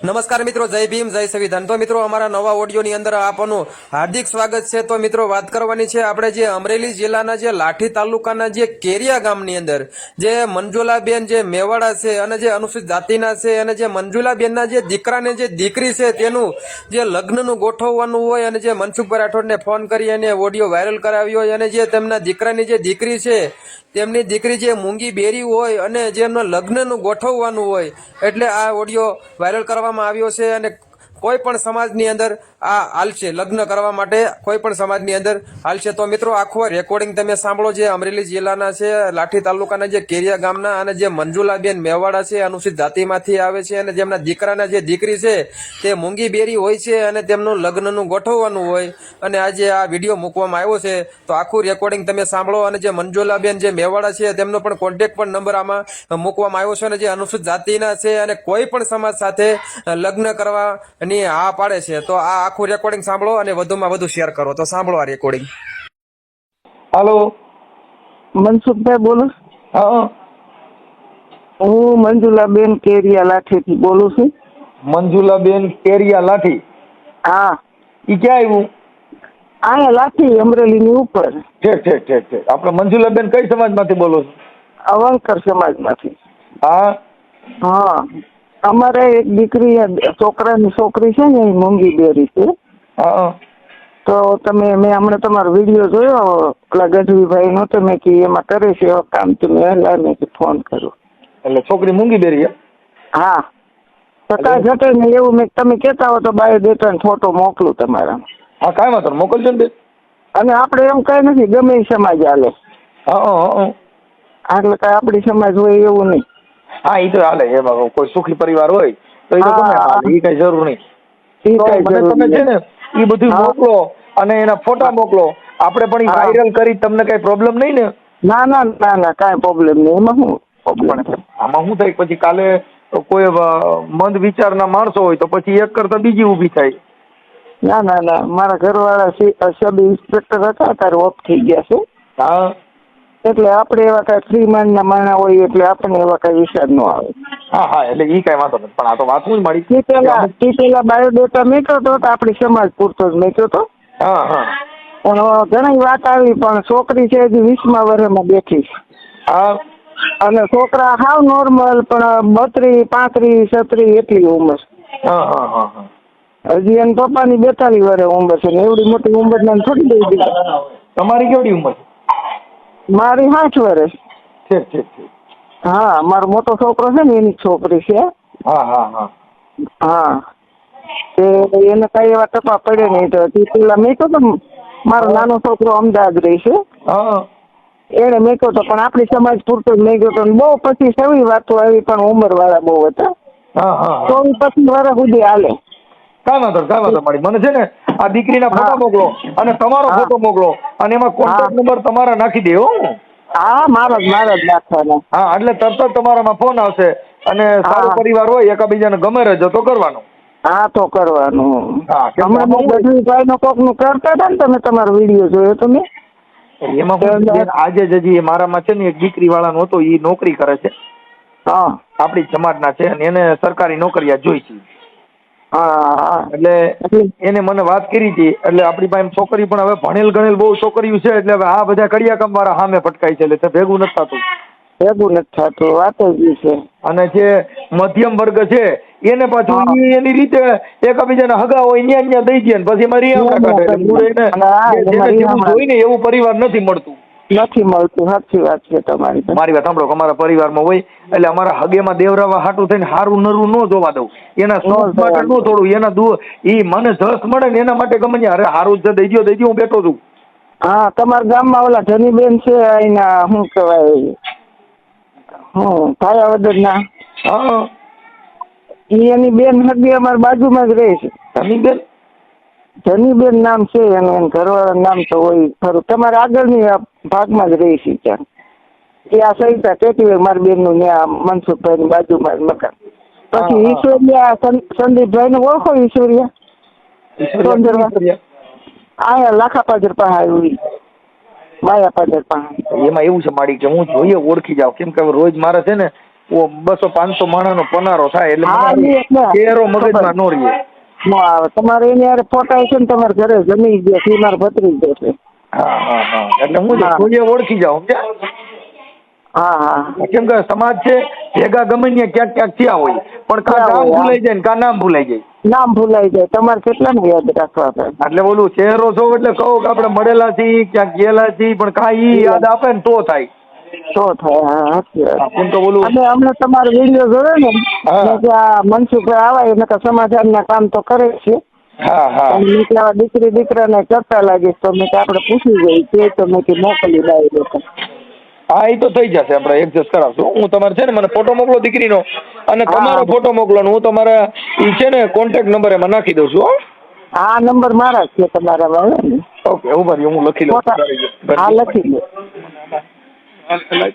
નમસ્કાર મિત્રો, જય ભીમ, જય સંવિધાન. તો મિત્રો, અમારા નવા ઓડિયોની અંદર આપનું હાર્દિક સ્વાગત છે. તો મિત્રો, વાત કરવાની છે આપણે જે અમરેલી જિલ્લાના જે લાઠી તાલુકાના જે કેરિયા ગામની અંદર, જે મંજુલાબેન જે મેવાડા છે અને જે અનુસૂચિત જાતિના છે અને જે મંજુલાબેનના જે દીકરાને જે દીકરી છે, તેનું જે લગ્નનું ગોઠવવાનું હોય અને જે મનસુખભાઈ રાઠોડને ફોન કરી અને ઓડિયો વાયરલ કરાવ્યો હોય અને જે તેમના દીકરાની જે દીકરી છે તેમની દીકરી જે મૂંગી બેરી હોય અને જે એમના લગ્નનું ગોઠવવાનું હોય, એટલે આ ઓડિયો વાયરલ કરવામાં આવ્યો છે અને કોઈ પણ સમાજની અંદર આ હાલશે લગ્ન કરવા માટે કોઈ પણ સમાજની અંદર હાલશે તો મિત્રો, આખો રેકોર્ડિંગ તમે સાંભળો જે અમરેલી જિલ્લાના છે, લાઠી તાલુકાના જે કેરિયા ગામના અને જે મંજુલાબેન મેવાડા છે, અનુસૂચિત જાતિમાંથી આવે છે અને જેમના દીકરાના જે દીકરી છે, તે મૂંગી બેરી હોય છે અને તેમનું લગ્નનું ગોઠવવાનું હોય અને આજે આ વીડિયો મૂકવામાં આવ્યો છે. તો આખું રેકોર્ડિંગ તમે સાંભળો અને જે મંજુલાબેન જે મેવાડા છે, તેમનો પણ કોન્ટેક્ટ પણ નંબર આમાં મૂકવામાં આવ્યો છે અને જે અનુસૂચિત જાતિના છે અને કોઈ પણ સમાજ સાથે લગ્ન કરવાની હા પાડે છે તો આ આખું રેકોર્ડિંગ સાંભળો અને વધુમાં વધુ શેર કરો. તો સાંભળો આ રેકોર્ડિંગ હાલો મનસુખભાઈ બોલો. હા હું. મંજુલાબેન કેરિયા લાઠીથી બોલું છું. મંજુલાબેન કેરિયા લાઠી હા. ઈ ક્યાં આવ્યું? અહીંયા લાઠી અમરેલીની ઉપર. ઠીક ઠીક ઠીક ઠીક આપણે મંજુલાબેન કઈ સમાજમાંથી બોલો છો? અવંકર સમાજમાંથી. હા? હા. અમારે એક દીકરી છોકરાની છોકરી છે ને એ મૂંગી બેરી છે. હા. તો તમે મેં હમણાં તમારો વીડિયો જોયો પેલા ગઢવીભાઈ નો તો મેં કીધું એમાં કરે છે એવા કામ તો મેં હલા મેં ફોન કર્યો એટલે છોકરી મૂંગી બેરી હા. તો કાંઈ ઘટે નહીં એવું મેં તમે કહેતા હો તો બાયોડેટા ને ફોટો મોકલું તમારા હા કાંઈ વાંધો મોકલજો ને અને આપણે એમ કઈ નથી ગમે એ સમાજ હાલે. હા હા હા એટલે કઈ આપણી સમાજ હોય એવું નહીં. હા ઈ તો હાલે એમાં કોઈ સુખી પરિવાર હોય તો એ તો હાલે ઈ કઈ જરૂર નહીં. મને તમે છે ને એ બધું મોકલો અને એના ફોટા મોકલો. આપણે પણ વાયરલ કરી તમને કઈ પ્રોબ્લેમ નહીં ને? ના ના ના ના કાંઈ પ્રોબ્લેમ નહીં. એમાં શું પ્રોબ્લેમ આમાં શું થાય? પછી કાલે કોઈ મંદ વિચારના માણસો હોય તો પછી એક કરતા બીજી ઊભી થાય. ના ના ના. મારા ઘરવાળા સબ ઇન્સ્પેક્ટર હતા ત્યારે ઓફ થઈ ગયા છે. હા. એટલે આપણે એવા કાંઈ ફ્રી ના માણા હોય એટલે આપણને એવા કઈ વિચાર ન આવે. હા હા એટલે ઈ કઈ વાંધો નથી. પણ આ તો વાત હું જ મળી તે પેલા તે પેલા બાયોડેટા મેક્યો તો આપણી સમાજ પૂરતો જ મેક્યો તો. હા હા. પણ ઘણી વાત આવી પણ છોકરી છે હજી વીસમા વર્ષમાં બેઠી હા. અને છોકરા હાવ નોર્મલ પણ બત્રીસ પાંત્રીસ છત્રીસ એટલી ઉંમર. હા હા હા હા. હજી એના પપ્પાની બેતાલીસ વર્ષ ઉંમર છે ને એવડી મોટી ઉંમર ને થોડી દઈ દીધી. તમારી કેવડી ઉંમર છે? મારી સાઠ વર્ષ ઠીક ઠીક ઠીક. હા મારો મોટો છોકરો છે ને એની છોકરી છે. હા હા હા. હા. તે એને કઈ એવા ટપા પડે નહીં તો પેલા મેં તો મારો નાનો છોકરો અમદાવાદ રહે છે એને મેં તો પણ આપણી સમાજ પૂરતો જ નહીં ગયો તો બહુ પછી સવી વાતો આવી પણ ઉંમર વાળા બહુ હતા. ચોવીસ પચીસ વર્ષ સુધી હાલે. કાંઈ વાંધો કાંઈ વાંધો નહીં. મને છે ને આ દીકરીના ફોટો મોકલો અને તમારો ફોટો મોકલો અને એમાં કોન્ટેક્ટ નંબર તમારા નાખી દેવો હા. મારો મારો જ નાખવાનો. હા એટલે તરત જ તમારામાં ફોન આવશે અને સારો પરિવાર હોય એકાબીજાને ગમે રહેજો તો કરવાનું. હા તો કરવાનું. હમણાં બહુ બધું ભાઈ નો કોકનું કરતા હતા ને તમે તમારો વીડિયો જોયો તો મેં એમાં આજે જ હજી મારામાં છે ને એક દીકરી વાળાનો હતો એ નોકરી કરે છે. હા. આપણી સમાજના છે અને એને સરકારી નોકરીયા જોઈ છે હા એટલે એને મને વાત કરી હતી. એટલે આપણી પાસે છોકરી પણ હવે ભણેલ ગણેલ બહુ છોકરીઓ છે એટલે હવે આ બધા કડિયા કામ વાળા સામે ભટકાય છે એટલે ભેગું નથી થતું. ભેગું નથી થતું વાત જ છે. અને જે મધ્યમ વર્ગ છે એને પાછું એની રીતે એકબીજાને હગા હોય ન્યા ન્યા દઈ દે પછી એમાં રિયા કાઢે એટલે જેને જેવું જોઈને એવું પરિવાર નથી મળતું. નથી મળતું સાચી વાત છે તમારી. મારી વાત સાંભળો અમારા પરિવારમાં હોય એટલે અમારા હગેમાં દેવરાવા હાટું થઈને હારું નરું ન જોવા દઉં. એના સુખ માટે ન. થોડું એના દુ ઈ મને જસ મળે ને એના માટે ગમે અરે હારું જ દઈ દ્યો દઈ દ્યો હું બેઠો છું. હા તમારા ગામમાં ઓલા ધનીબેન છે અહીંના શું કહેવાય હું ભાયાવદરના હા. ઈ એની બેન હગી અમારી બાજુમાં જ રહે છે. તમે બેન ધનીબેન નામ છે અને ઘરવાળાનું નામ તો હોય ખરું. તમારે આગળની આ ભાગમાં જ રહે છે ત્યાં. એ આ સહિતા કહેતી હોય મારી બેનનું ત્યાં મનસુખભાઈની બાજુમાં મકાન. પછી ઈશ્વરિયા સંદીપભાઈને ઓળખો ઈશ્વરિયા? આયા લાખા પાદર પાસે આવ્યું માયા પાદર પાસે એમાં એવું છે માડી કે હું જોઈએ ઓળખી જાઉં. કેમ કે રોજ મારે છે ને બસો પાંચસો માણસનો પનારો થાય એટલે ચહેરો મગજમાં નો રહીએ નો તમારે એની યાર ફોટા છે ને તમારે ઘરે જમી ગયા છે મારે ભત્રી જશે હા હા હા. એટલે હું હા. ઓળખી જાઉં સમજ્યા? હા હા. કેમ કે સમાજ છે ભેગા ગમે ને ક્યાંક ક્યાંક થયા હોય. પણ કા નામ ભૂલાઈ જાય ને કા નામ ભૂલાઈ જાય? નામ ભૂલાઈ જાય. તમારે કેટલાને યાદ રાખવા પડે? એટલે બોલું ચહેરો છો એટલે કહો કે આપણે મળેલા છીએ ક્યાંક ગયેલા છીએ પણ કા ઈ યાદ આપે ને તો થાય. તો થાય કેમ તો બોલું? અમે અમને તમારો વીડિયો જોયો ને કે આ મનસુખભાઈ આવા એને કે સમાચારના કામ તો કરે છે. કે દીકરી દીકરાને કરતા લાગે તો મેં કે આપણે પૂછી જોઈ તે તો મેં કે મોકલી દો હા એ તો થઈ જશે આપણે એડજસ્ટ કરાવશું. હું તમારે છે ને મને ફોટો મોકલો દીકરીનો અને તમારો ફોટો મોકલો ને હું તમારા એ છે ને કોન્ટેક્ટ નંબર એમાં નાખી દઉં છું હો. આ નંબર મારા જ છે તમારા ઓકે ઊભા રહ્યો હું લખી લઉં. હા લખી લો રહ્યો.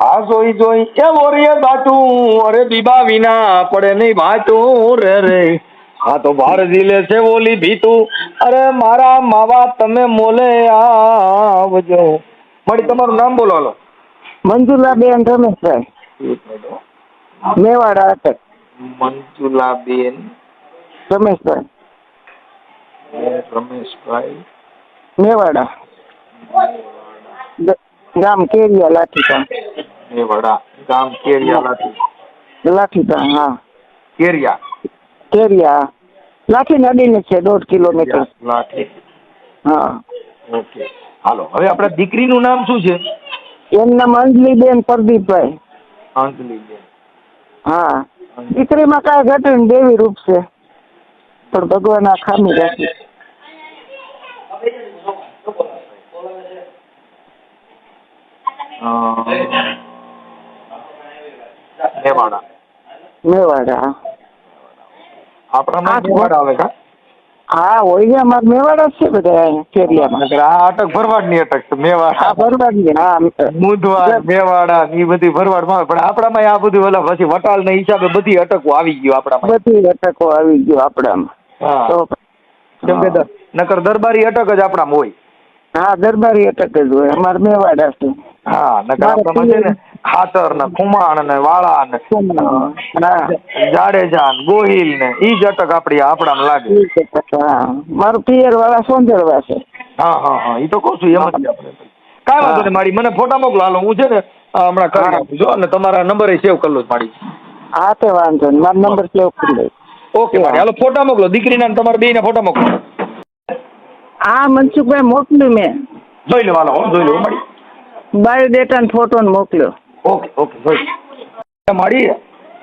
આ જોઈ જોઈ એ વોરિયર બાટું અરે બીબા વિના પડે નહીં બાટું રે રે. હા તો બાર જીલે છે ઓલી ભીતું. અરે મારા માવા તમે મોલે આવજો. મળી તમારું નામ બોલો હાલો. મંજુલાબેન રમેશભાઈ. મેવાડા અટક મંજુલાબેન. રમેશભાઈ. રમેશભાઈ. મેવાડા. ગામ કેરિયા લાઠીકા મેવાડા. ગામ કેરિયાલાથી લાઠીકા હા. કેરિયા. કેરિયા. લાઠી નદીને છે દોઢ કિલોમીટર. લાઠી. હા. ઓકે. હાલો હવે આપણા દીકરીનું નામ શું છે? એમના નામ અંજલીબેન પ્રદીપભાઈ. અંજલીબેન હા. દીકરીમાં કાંઈ ઘટે ને દેવી રૂપ છે. પણ ભગવાન આ ખામી રાખી. મેવાડા. મેવાડા. હા. આપણામાં મેવાડા આવે કા? હા હોય ને અમારે મેવાડા જ છે બધા કેરિયામાં. આ અટક ભરવાડની અટક છે હા મેવાડા હા મુંદવાડ મેવાડા ને બધી ભરવાડમાં આવે. પણ આપણામાં આ બધું ઓલા પછી વટાળના હિસાબે બધી અટકો આવી ગયું આપણામાં બધી અટકો આવી ગયો આપણામાં. તો કેમ કે નકર દરબારી અટક જ આપણામાં હોય. હા દરબારી અટક જ હોય. અમારે મેવાડા છે. હા નકર આપણામાં છે ને ખાતર ને ખુમાણ ને વાળા ને જાડેજા ને ગોહિલ ને ઈ આપડી આપણામાં લાગે. મારું પિયર વાળા સોંદરવા છે. હા હા હા ઈ તો કહું છું એમ જ આપણે. કાંઈ વાંધો નહીં મારી મને ફોટા મોકલો. હાલો હું છે ને હમણાં કરી આપું છું અને તમારા નંબર સેવ કરી લો મારી. હા તે વાંધો નહીં. મારો નંબર સેવ કરી ઓકે મારી હાલો ફોટા મોકલો. દીકરીના તમારે બે બેયના ફોટા મોકલો. હા મનસુખભાઈ મોકલું મેં. જોઈ લો હાલો જોઈ લો મારી. બાયોડેટા ને ફોટો મોકલ્યો ઓકે ઓકે લો.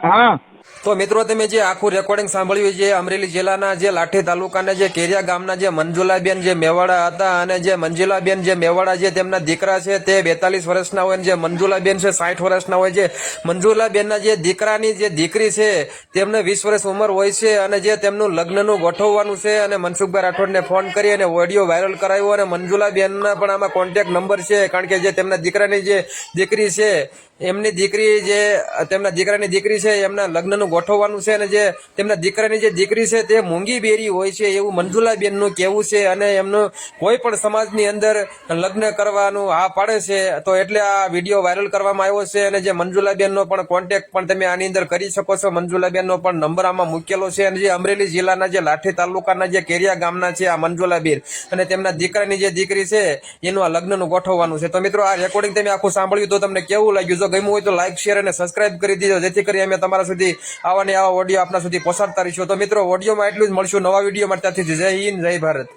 હા. તો મિત્રો, તમે જે આખું રેકોર્ડિંગ સાંભળ્યું છે, અમરેલી જિલ્લાના જે લાઠી તાલુકાના જે કેરિયા ગામના જે મંજુલાબેન જે મેવાડા હતા અને જે મંજુલાબેન જે મેવાડા જે તેમના દીકરા છે, તે બેતાલીસ વર્ષના હોય જે મંજુલાબેન છે, સાઠ વર્ષના હોય છે. મંજુલાબેનના જે દીકરાની જે દીકરી છે, તેમને વીસ વર્ષ ઉંમર હોય છે અને જે તેમનું લગ્નનું ગોઠવવાનું છે અને મનસુખભાઈ રાઠોડને ફોન કરી અને ઓડિયો વાયરલ કરાયો અને મંજુલાબેનના પણ આમાં કોન્ટેક્ટ નંબર છે, કારણ કે જે તેમના દીકરાની જે દીકરી છે, એમની દીકરી જે, તેમના દીકરાની દીકરી છે, એમના લગ્નનું ગોઠવવાનું છે અને જે તેમના દીકરાની જે દીકરી છે તે મોંઘી બેરી હોય છે એવું મંજુલાબેનનું કહેવું છે અને એમનું કોઈ પણ સમાજની અંદર લગ્ન કરવાનું હા પાડે છે. તો એટલે આ વીડિયો વાયરલ કરવામાં આવ્યો છે અને જે મંજુલાબેનનો પણ કોન્ટેક્ટ પણ તમે આની અંદર કરી શકો છો. મંજુલાબેનનો પણ નંબર આમાં મૂકેલો છે અને જે અમરેલી જિલ્લાના જે લાઠી તાલુકાના જે કેરિયા ગામના છે આ મંજુલાબેન અને તેમના દીકરાની જે દીકરી છે એનું આ લગ્નનું ગોઠવવાનું છે. તો મિત્રો આ રેકોર્ડિંગ તમે આખું સાંભળ્યું તો તમને કેવું લાગ્યું? જો ગમ્યું હોય તો લાઈક શેર અને સબસ્ક્રાઇબ કરી દીધો જેથી કરી અમે તમારા સુધી આવા ને આવા ઓડિયો આપના સુધી પહોંચાડતા રહીશું. તો મિત્રો, ઓડિયોમાં એટલું જ મળશું. નવા વીડિયો માટે ત્યાંથી જય હિન્દ, જય ભારત.